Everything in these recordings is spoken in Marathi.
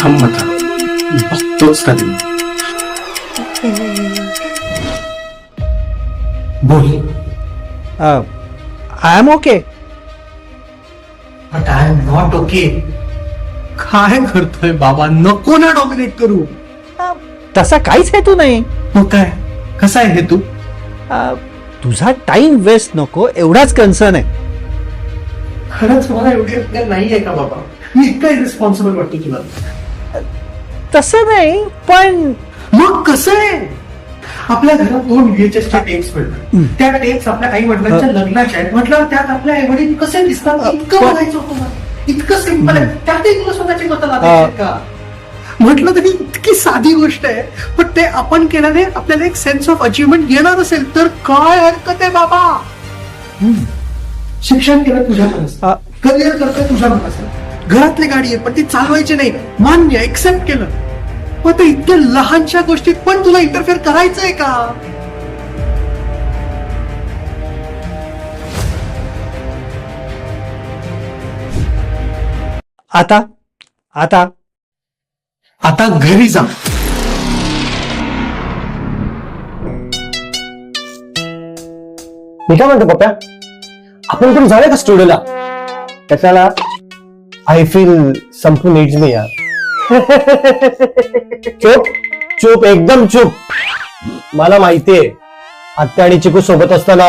थांब आता. बघतोच का तुम्ही बोल I am okay but I am not okay काय करतोय बाबा? नको ना डॉमिनेट करू. तसा काहीच हेतू नाही. मग काय? कसा आहे हे तू अ, तुझा टाइम वेस्ट नको एवढाच कन्सर्न आहे. खरंच मला एवढी अक्कल नाहीये का बाबा? मी इतका रिस्पॉन्सिबल वाटतो तुला तसं नाही पण मग कसं आहे? आपल्या घरात दोन व्हीएचएस च्या टेप्स मिळतात. त्या टेप्स आपल्या आई वडिलांच्या लग्नाच्या आहेत. म्हटलं त्यात आपल्या आई वडील कसे दिसतात? इतकं बघायचं होतं मला. इतकं सिंपल आहे. त्यातही तुला स्वतःची मतं लागायची का? म्हटलं तरी इतकी साधी गोष्ट आहे पण ते आपण केल्याने आपल्याला एक सेन्स ऑफ अचिव्हमेंट येणार असेल. तर काय हरकत आहे बाबा? शिक्षण केलं तुझ्या मनात. करिअर करतोय तुझ्या मनात. घरातली गाडी आहे पण ती चालवायची नाही. मान्य एक्सेप्ट केलं. मग ते इतक्या लहानशा गोष्टीत पण तुला इंटरफेअर करायचंय का? आता आता. आता घरी जा. मी काय म्हणतो पप्प्या? आपण पण जाऊया का स्टुडिओला? कशाला? I feel Sampu needs me यार. चुप चुप एकदम चुप. मला माहितीये आत्या आणि चिकू सोबत असताना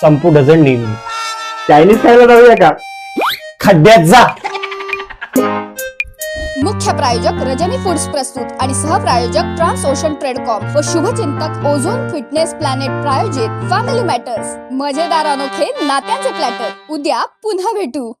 संपू डझन नीड मी चायनीज खायला जाऊया का? खड्ड्यात जा. मुख्य प्रायोजक रजनी फूड्स प्रस्तुत आणि सहप्रायोजक ट्रान्स ओशन ट्रेडकॉम व शुभचिंतक ओझोन फिटनेस प्लॅनेट प्रायोजित फॅमिली मॅटर्स. मजेदार अनोखे नात्याचे प्लॅटर. उद्या पुन्हा भेटू.